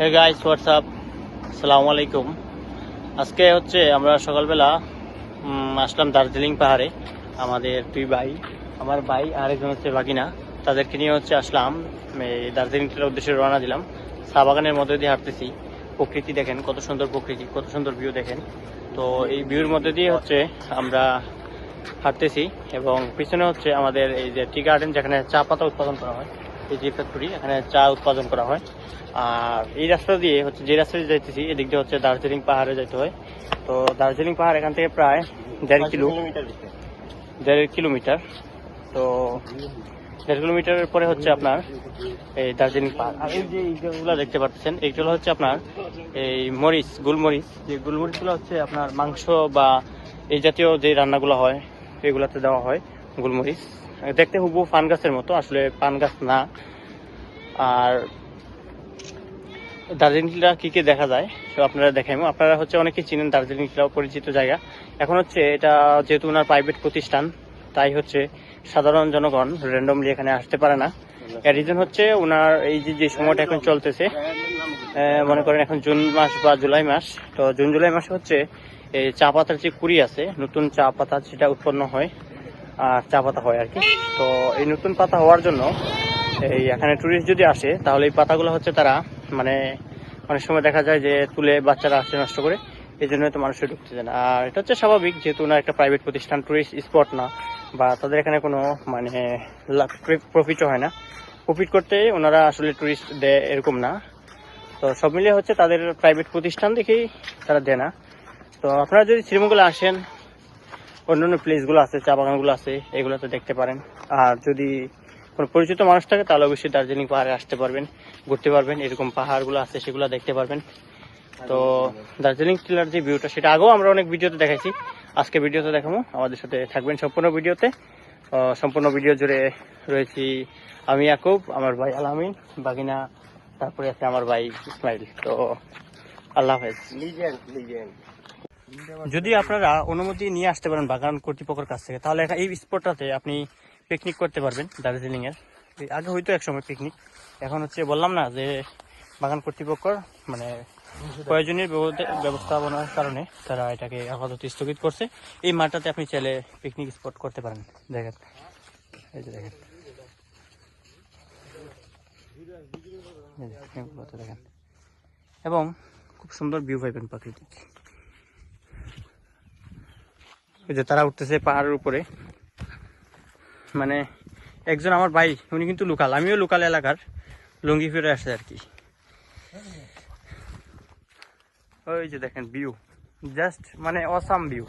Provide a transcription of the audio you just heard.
Hey guys WhatsApp আসসালামু আলাইকুম আজকে হচ্ছে আমরা সকালবেলা আসলাম দার্জিলিং পাহাড়ে, আমাদের দুই ভাই, আমার ভাই আর একজন হচ্ছে বাগিনা তাদেরকে নিয়ে হচ্ছে আসলাম এই দার্জিলিং টিলার উদ্দেশ্যে রওনা দিলাম। চা বাগানের মধ্যে দিয়ে হাঁটতেছি। প্রকৃতি দেখেন, কত সুন্দর প্রকৃতি, কত সুন্দর ভিউ দেখেন। তো এই ভিউর মধ্যে দিয়ে হচ্ছে আমরা হাঁটতেছি এবং পিছনে হচ্ছে আমাদের এই যে টি গার্ডেন যেখানে চা পাতা উৎপাদন করা হয় এই যে ফ্যাক্টরি এখানে চা উৎপাদন করা হয়। আর এই রাস্তা দিয়ে হচ্ছে যে রাস্তা দিয়ে যাইতেছি এদিক দিয়ে হচ্ছে দার্জিলিং পাহাড়ে যাইতে হয়। তো দার্জিলিং পাহাড় এখান থেকে প্রায় দেড় কিলো দেড় কিলোমিটার। তো দেড় কিলোমিটারের পরে হচ্ছে আপনার এই দার্জিলিং পাহাড়। আর এই যে এইগুলো দেখতে পাচ্ছেন এইগুলো হচ্ছে আপনার এই মরিচ গুলমরিচ। যে গুলমরিচগুলো হচ্ছে আপনার মাংস বা এই জাতীয় যে রান্নাগুলো হয় এগুলাতে দেওয়া হয় গুলমরিচ। দেখতে হুবু পান গাছের মতো, আসলে পান গাছ না। আর দার্জিলিং টিলা কি কি দেখা যায় তো আপনারা দেখাইমো। আপনারা হচ্ছে অনেকেই চিনেন দার্জিলিং টিলা পরিচিত জায়গা। এখন হচ্ছে এটা যেহেতু ওনার প্রাইভেট প্রতিষ্ঠান, তাই হচ্ছে সাধারণ জনগণ র্যান্ডমলি এখানে আসতে পারে না। এর রিজন হচ্ছে ওনার এই যে যে সময়টা এখন চলতেছে মনে করেন এখন জুন মাস বা জুলাই মাস। তো জুন জুলাই মাসে হচ্ছে এই চা পাতার যে কুড়ি আছে, নতুন চা পাতা সেটা উৎপন্ন হয় চা পাতা হয় আর কি। তো এই নতুন পাতা হওয়ার জন্য এই এখানে টুরিস্ট যদি আসে, তাহলে এই পাতাগুলো হচ্ছে তারা মানে অনেক সময় দেখা যায় যে তুলে বাচ্চারা আসছে নষ্ট করে, এই জন্য তো মানুষের ঢুকতে দেয় না। আর এটা হচ্ছে স্বাভাবিক, যেহেতু ওনার একটা প্রাইভেট প্রতিষ্ঠান টুরিস্ট স্পট না, বা তাদের এখানে কোনো মানে প্রফিটও হয় না। প্রফিট করতে ওনারা আসলে টুরিস্ট দেয় এরকম না। তো সব মিলিয়ে হচ্ছে তাদের প্রাইভেট প্রতিষ্ঠান দেখেই তারা দেয় না। তো আপনারা যদি শ্রীমঙ্গলে আসেন অন্যান্য প্লেসগুলো আছে, চা বাগানগুলো আছে, এগুলোতে দেখতে পারেন। আর যদি কোনো পরিচিত মানুষ থাকে, তাহলে অবশ্যই দার্জিলিং পাহাড়ে আসতে পারবেন, ঘুরতে পারবেন, এরকম পাহাড়গুলো আছে, সেগুলো দেখতে পারবেন। তো দার্জিলিং টিলার যে ভিউটা সেটা আগেও আমরা অনেক ভিডিওতে দেখাইছি। আজকে ভিডিওতে দেখাবো। আমাদের সাথে থাকবেন সম্পূর্ণ ভিডিওতে। সম্পূর্ণ ভিডিও জুড়ে রয়েছি আমি ইয়াকুব, আমার ভাই আলামিন, বাগিনা, তারপরে আছে আমার ভাই ইসমাইল। তো আল্লাহ হাফেজ। যদি আপনারা অনুমতি নিয়ে আসতে পারেন বাগান কর্তৃপক্ষের কাছ থেকে, তাহলে এই স্পটটাতে আপনি পিকনিক করতে পারবেন দার্জিলিং এর এই আগে হয়তো একসময় পিকনিক এখন হচ্ছে বললাম না যে বাগান কর্তৃপক্ষর মানে প্রয়োজনীয় ব্যবস্থাপনার কারণে তারা এটাকে আপাতত স্থগিত করছে। এই মাঠটাতে আপনি চাইলে পিকনিক স্পট করতে পারেন। দেখেন। এই যে দেখেন। দেখেন এবং খুব সুন্দর ভিউ পাইবেন প্রাকৃতিক। ওই যে তারা উঠতেছে পাহাড়ের উপরে। মানে একজন আমার ভাই, উনি কিন্তু লোকাল, আমিও লোকাল এলাকার। লুঙ্গি ফিরে আসছে আর কি। ওই যে দেখেন ভিউ জাস্ট মানে অসাম ভিউ